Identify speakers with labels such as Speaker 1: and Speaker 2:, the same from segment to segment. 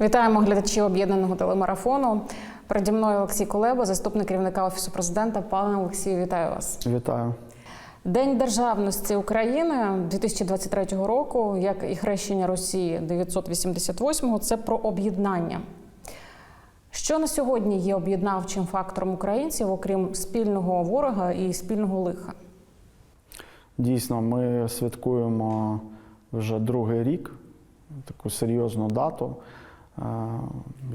Speaker 1: Вітаємо глядачів об'єднаного телемарафону. Переді мною Олексій Кулеба, заступник керівника офісу президента. Пане Олексію, вітаю вас.
Speaker 2: Вітаю.
Speaker 1: День державності України 2023 року, як і хрещення Росії 988-го, це про об'єднання. Що на сьогодні є об'єднавчим фактором українців, окрім спільного ворога і спільного лиха?
Speaker 2: Дійсно, ми святкуємо вже другий рік таку серйозну дату,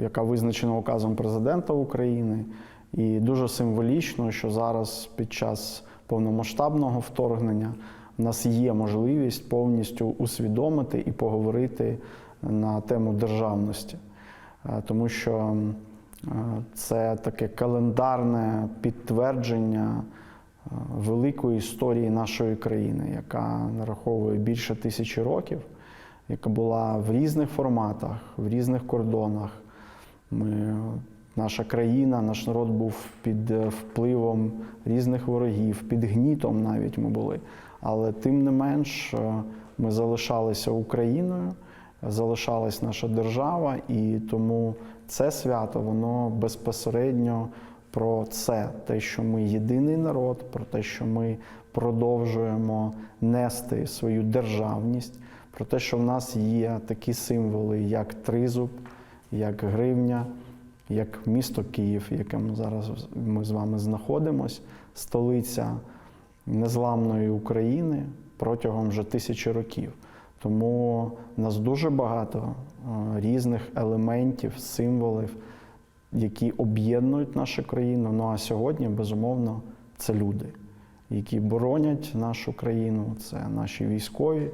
Speaker 2: яка визначена указом президента України. І дуже символічно, що зараз під час повномасштабного вторгнення в нас є можливість повністю усвідомити і поговорити на тему державності, тому що це таке календарне підтвердження великої історії нашої країни, яка нараховує більше тисячі років, яка була в різних форматах, в різних кордонах. Ми, наша країна, наш народ був під е, впливом різних ворогів, під гнітом навіть ми були. Але тим не менш е, ми залишалися Україною, залишалась наша держава, і тому це свято воно безпосередньо про це, те, що ми єдиний народ, про те, що ми продовжуємо нести свою державність, про те, що в нас є такі символи, як тризуб, як гривня, як місто Київ, в якому зараз ми з вами знаходимось, столиця незламної України протягом вже тисячі років. Тому в нас дуже багато е, різних елементів, символів, які об'єднують нашу країну. Ну а сьогодні, безумовно, це люди, які боронять нашу країну, це наші військові,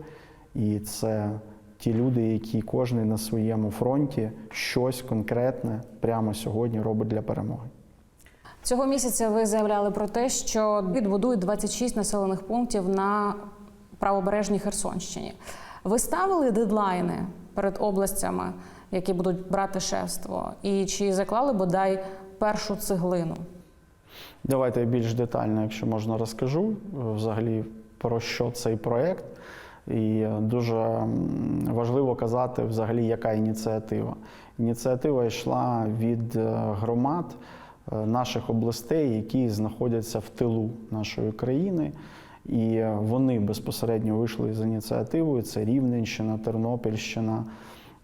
Speaker 2: і це ті люди, які кожен на своєму фронті щось конкретне прямо сьогодні робить для перемоги.
Speaker 1: Цього місяця ви заявляли про те, що відбудують 26 населених пунктів на правобережній Херсонщині. Ви ставили дедлайни перед областями, які будуть брати шефство, і чи заклали бодай першу цеглину?
Speaker 2: Давайте я більш детально, якщо можна, розкажу е, взагалі про що цей проєкт. І дуже важливо казати, взагалі, яка ініціатива. Ініціатива йшла від е, громад е, наших областей, які знаходяться в тилу нашої країни. І вони безпосередньо вийшли з ініціативою. Це Рівненщина, Тернопільщина,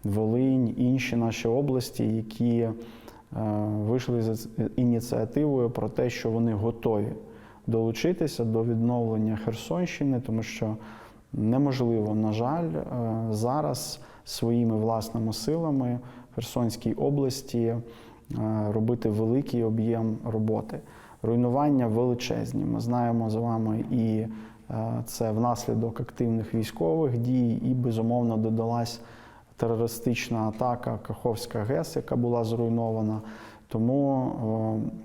Speaker 2: Волинь, інші наші області, які е, вийшли з ініціативою про те, що вони готові долучитися до відновлення Херсонщини, тому що неможливо, на жаль, е, зараз своїми власними силами в Херсонській області е, робити великий об'єм роботи. Руйнування величезні. Ми знаємо з вами і е, це внаслідок активних військових дій, і безумовно додалась терористична атака Каховська ГЕС, яка була зруйнована. Тому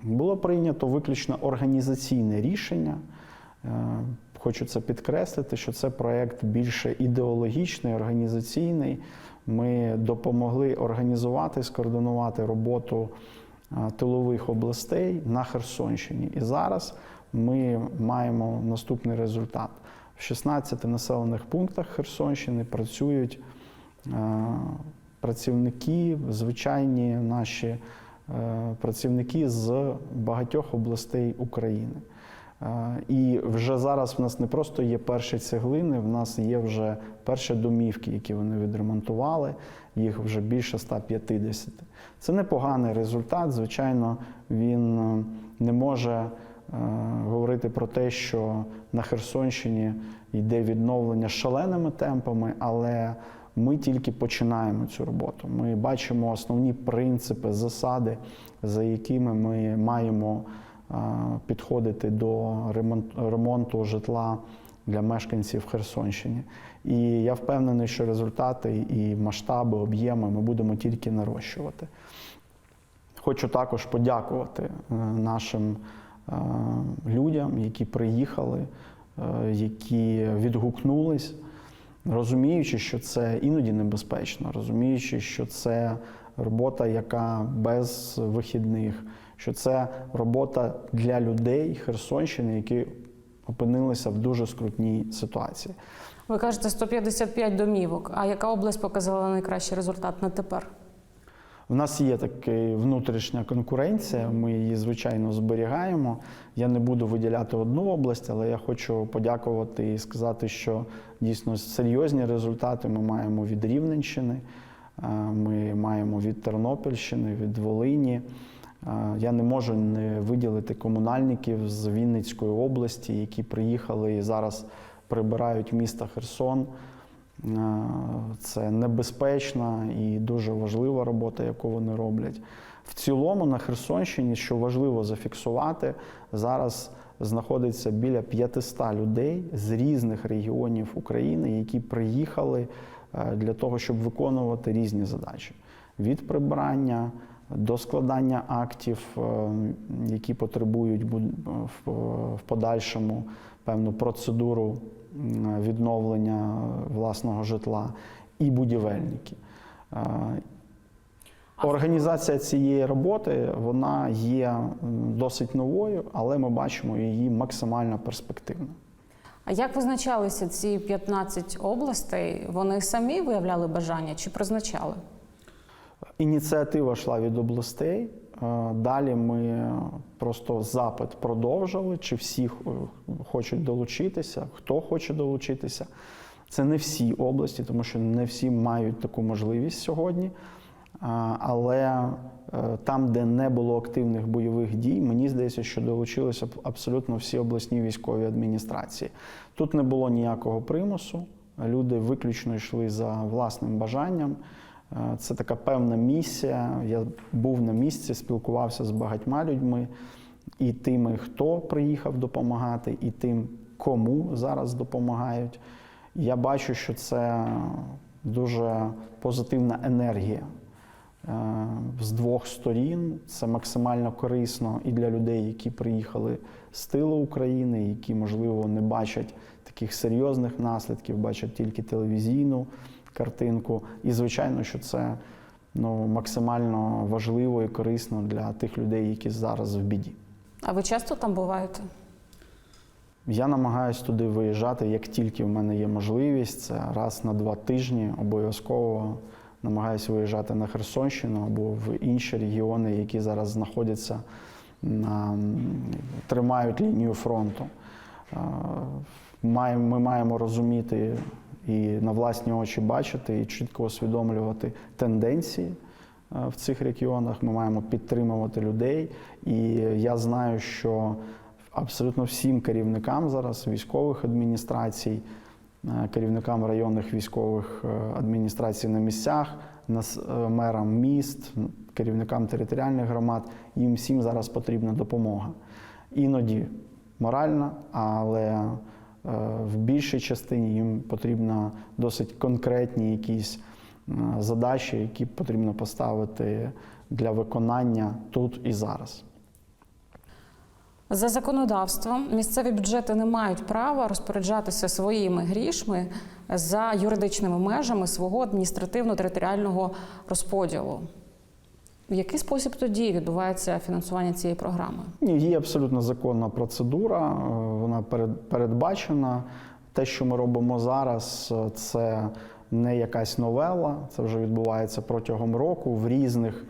Speaker 2: було прийнято виключно організаційне рішення. Хочу це підкреслити, що це проєкт більше ідеологічний, організаційний. Ми допомогли організувати, скоординувати роботу тилових областей на Херсонщині. І зараз ми маємо наступний результат: в 16 населених пунктах Херсонщини працюють працівники, звичайні наші е, працівники з багатьох областей України. І вже зараз в нас не просто є перші цеглини, в нас є вже перші домівки, які вони відремонтували, їх вже більше 150. Це непоганий результат. Звичайно, він е, не може е, говорити про те, що на Херсонщині йде відновлення шаленими темпами, але ми тільки починаємо цю роботу. Ми бачимо основні принципи, засади, за якими ми маємо підходити до ремонт- ремонту житла для мешканців Херсонщини. І я впевнений, що результати і масштаби, об'єми ми будемо тільки нарощувати. Хочу також подякувати е, нашим е, людям, які приїхали, е, які відгукнулись, розуміючи, що це іноді небезпечно, розуміючи, що це робота, яка без вихідних, що це робота для людей Херсонщини, які опинилися в дуже скрутній ситуації.
Speaker 1: Ви кажете 155 домівок. А яка область показала найкращий результат на тепер?
Speaker 2: В нас є така внутрішня конкуренція, ми її звичайно зберігаємо. Я не буду виділяти одну область, але я хочу подякувати і сказати, що дійсно серйозні результати ми маємо від Рівненщини, е, ми маємо від Тернопільщини, від Волині. Е, Я не можу не виділити комунальників з Вінницької області, які приїхали і зараз прибирають місто Херсон. Е, Це небезпечна і дуже важлива робота, яку вони роблять. В цілому на Херсонщині, що важливо зафіксувати, зараз знаходиться біля 500 людей з різних регіонів України, які приїхали е, для того, щоб виконувати різні задачі: від прибирання до складання актів, е, які потребують в подальшому певну процедуру відновлення власного житла, і будівельники. Е, Організація цієї роботи вона є досить новою, але ми бачимо її максимально перспективною.
Speaker 1: А як визначалися ці 15 областей? Вони самі виявляли бажання чи призначали?
Speaker 2: Ініціатива йшла від областей. Е, Далі ми просто запит продовжили, чи всі е, хочуть долучитися, хто хоче долучитися. Це не всі області, тому що не всі мають таку можливість сьогодні. Але е, там, де не було активних бойових дій, мені здається, що долучилися абсолютно всі обласні військові адміністрації. Тут не було ніякого примусу. Люди виключно йшли за власним бажанням. Е, Це така певна місія. Я був на місці, спілкувався з багатьма людьми, і тими, хто приїхав допомагати, і тим, кому зараз допомагають. Я бачу, що це дуже позитивна енергія е, з двох сторін. Це максимально корисно і для людей, які приїхали з тилу України, які, можливо, не бачать таких серйозних наслідків, бачать тільки телевізійну картинку. І, звичайно, що це ну, максимально важливо і корисно для тих людей, які зараз в біді.
Speaker 1: А ви часто там буваєте?
Speaker 2: Я намагаюся туди виїжджати, як тільки в мене є можливість. Це раз на два тижні обов'язково намагаюся виїжджати на Херсонщину або в інші регіони, які зараз знаходяться на тримають лінію фронту. Е, Ми маємо розуміти і на власні очі бачити, і чітко усвідомлювати тенденції е, в цих регіонах. Ми маємо підтримувати людей. І я знаю, що абсолютно всім керівникам зараз військових адміністрацій, е, керівникам районних військових е, адміністрацій на місцях, мерам міст, керівникам територіальних громад, їм всім зараз потрібна допомога. Іноді моральна, але в більшій частині їм потрібно досить конкретні якісь е, задачі, які потрібно поставити для виконання тут і зараз.
Speaker 1: За законодавством місцеві бюджети не мають права розпоряджатися своїми грішми за юридичними межами свого адміністративно-територіального розподілу. В який спосіб тоді відбувається фінансування цієї програми?
Speaker 2: Є абсолютно законна процедура, е, вона перед- передбачена. Те, що ми робимо зараз, е, це не якась новела, це вже відбувається протягом року в різних.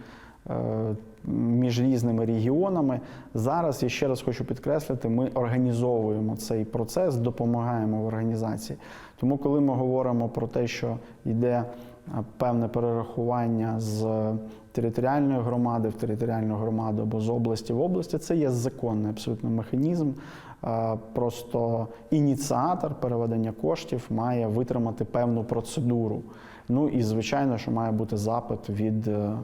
Speaker 2: е, Між різними регіонами зараз я ще раз хочу підкреслити, ми організовуємо цей процес, допомагаємо в організації. Тому, коли ми говоримо про те, що йде певне перерахування з територіальної громади в територіальну громаду або з області в області, це є законний абсолютно механізм. Просто ініціатор переведення коштів має витримати певну процедуру. Ну і звичайно, що має бути запит від е,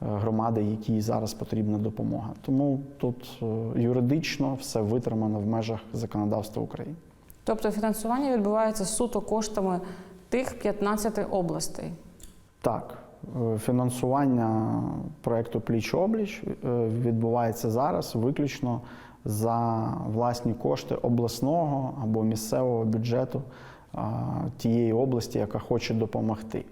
Speaker 2: громади, якій зараз потрібна допомога. Тому тут е, юридично все витримано в межах законодавства України.
Speaker 1: Тобто фінансування відбувається суто коштами тих 15 областей.
Speaker 2: Так, е, фінансування проєкту Пліч обліч відбувається зараз виключно за власні кошти обласного або місцевого бюджету тієї області, яка хоче допомогти.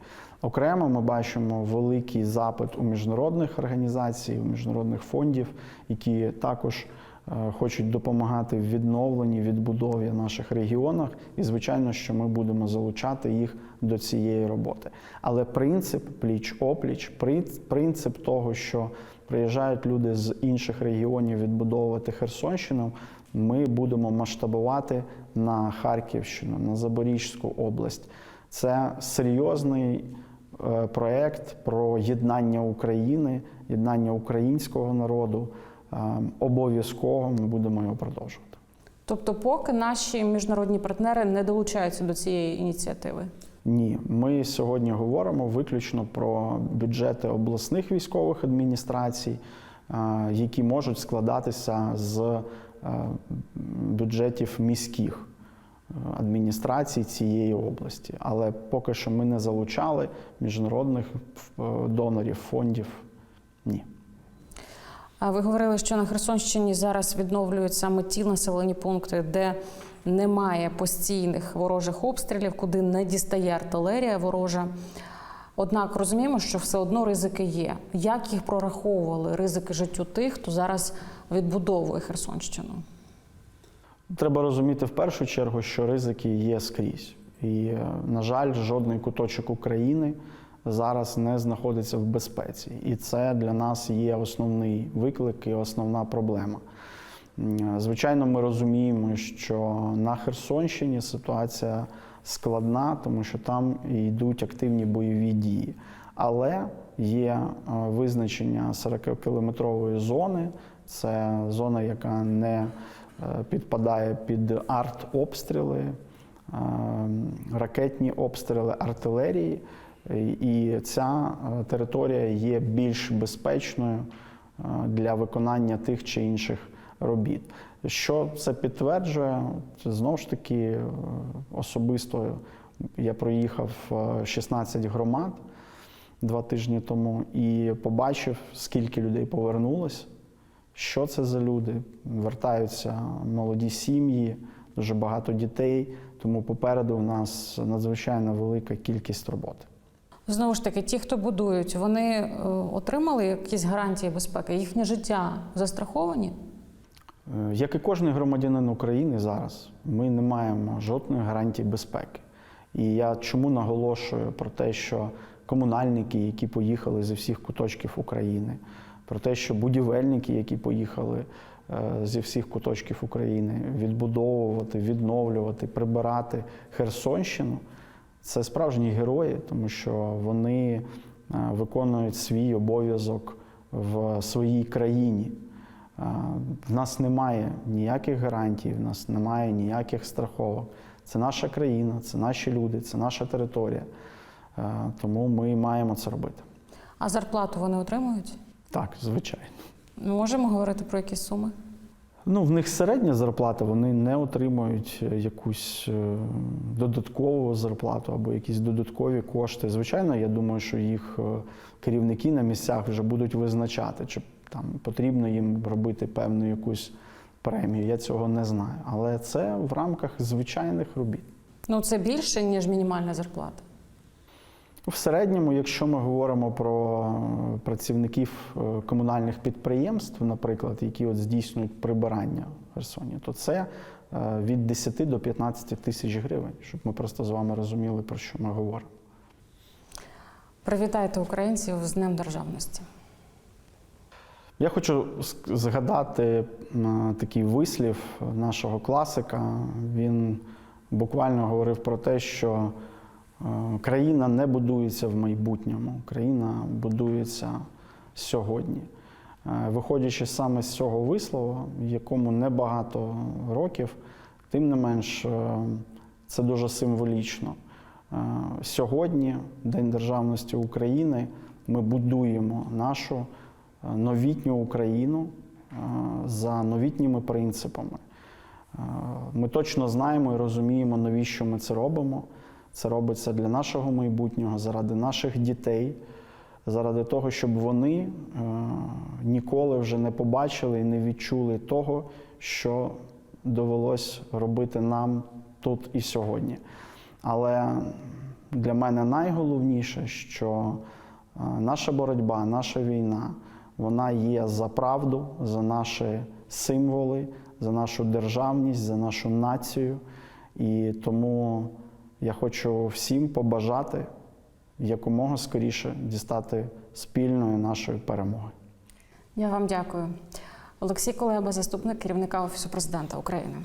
Speaker 2: Окремо ми бачимо великий запит у міжнародних організацій, у міжнародних фондів, які також е, хочуть допомагати в відновленні, відбудові наших регіонах. І, звичайно, що ми будемо залучати їх до цієї роботи. Але принцип пліч-опліч, принцип того, що приїжджають люди з інших регіонів відбудовувати Херсонщину, ми будемо масштабувати на Харківщину, на Запорізьку область. Це серйозний е, проект про єднання України, єднання українського народу. Обов'язково ми будемо його продовжувати.
Speaker 1: Тобто, поки наші міжнародні партнери не долучаються до цієї ініціативи.
Speaker 2: Ні, ми сьогодні говоримо виключно про бюджети обласних військових адміністрацій, е, які можуть складатися з е, бюджетів міських е, адміністрацій цієї області. Але поки що ми не залучали міжнародних донорів, фондів. Ні.
Speaker 1: А ви говорили, що на Херсонщині зараз відновлюють саме ті населені пункти, де немає постійних ворожих обстрілів, куди не дістає артилерія ворожа. Однак розуміємо, що все одно ризики є. Як їх прораховували ризики життю тих, хто зараз відбудовує Херсонщину?
Speaker 2: Треба розуміти в першу чергу, що ризики є скрізь. І, е, на жаль, жодний куточок України зараз не знаходиться в безпеці. І це для нас є основний виклик і основна проблема. Звичайно, ми розуміємо, що на Херсонщині ситуація складна, тому що там йдуть активні бойові дії. Але є е, визначення 40-кілометрової зони. Це зона, яка не е, підпадає під артобстріли, е, ракетні обстріли артилерії. І ця е, територія є більш безпечною е, для виконання тих чи інших робіт. Що це підтверджує? Це знову ж таки е, особисто я проїхав е, 16 громад два тижні тому і побачив, скільки людей повернулось, що це за люди. Вертаються молоді сім'ї, дуже багато дітей, тому попереду в нас надзвичайно велика кількість роботи.
Speaker 1: Знову ж таки, ті, хто будують, вони е, отримали якісь гарантії безпеки, їхнє життя застраховані.
Speaker 2: Е, Як і кожен громадянин України зараз, ми не маємо жодної гарантії безпеки. І я чому наголошую про те, що комунальники, які поїхали зі всіх куточків України, про те, що будівельники, які поїхали е, зі всіх куточків України, відбудовувати, відновлювати, прибирати Херсонщину, це справжні герої, тому що вони е, виконують свій обов'язок в своїй країні. Е, В нас немає ніяких гарантій, в нас немає ніяких страховок. Це наша країна, це наші люди, це наша територія. Е, Тому ми маємо це робити.
Speaker 1: А зарплату вони отримують?
Speaker 2: Так, звичайно.
Speaker 1: Ми можемо говорити про якісь суми?
Speaker 2: Ну, в них середня зарплата, вони не отримують е, якусь е, додаткову зарплату або якісь додаткові кошти. Звичайно, я думаю, що їх е, керівники на місцях вже будуть визначати, чи там потрібно їм робити певну якусь премію. Я цього не знаю. Але це в рамках звичайних робіт.
Speaker 1: Ну це більше ніж мінімальна зарплата.
Speaker 2: В середньому, якщо ми говоримо про е, працівників е, комунальних підприємств, наприклад, які от здійснюють прибирання в Херсоні, то це е, від 10 до 15 тисяч гривень, щоб ми просто з вами розуміли, про що ми говоримо.
Speaker 1: Привітайте українців з Днем Державності.
Speaker 2: Я хочу згадати такий вислів нашого класика. Він буквально говорив про те, що е, країна не будується в майбутньому, країна будується сьогодні. Е, Виходячи саме з цього вислова, якому небагато років, тим не менш е, це дуже символічно. Е, Сьогодні, День Державності України, ми будуємо нашу е, новітню Україну е, за новітніми принципами. Е, Ми точно знаємо і розуміємо, навіщо ми це робимо. Це робиться для нашого майбутнього, заради наших дітей, заради того, щоб вони е, ніколи вже не побачили і не відчули того, що довелось робити нам тут і сьогодні. Але для мене найголовніше, що е, наша боротьба, наша війна, вона є за правду, за наше символи, за нашу державність, за нашу націю. І тому я хочу всім побажати якомога скоріше дістати спільної нашої перемоги.
Speaker 1: Я вам дякую. Олексій Колеба, заступник керівника Офісу президента України.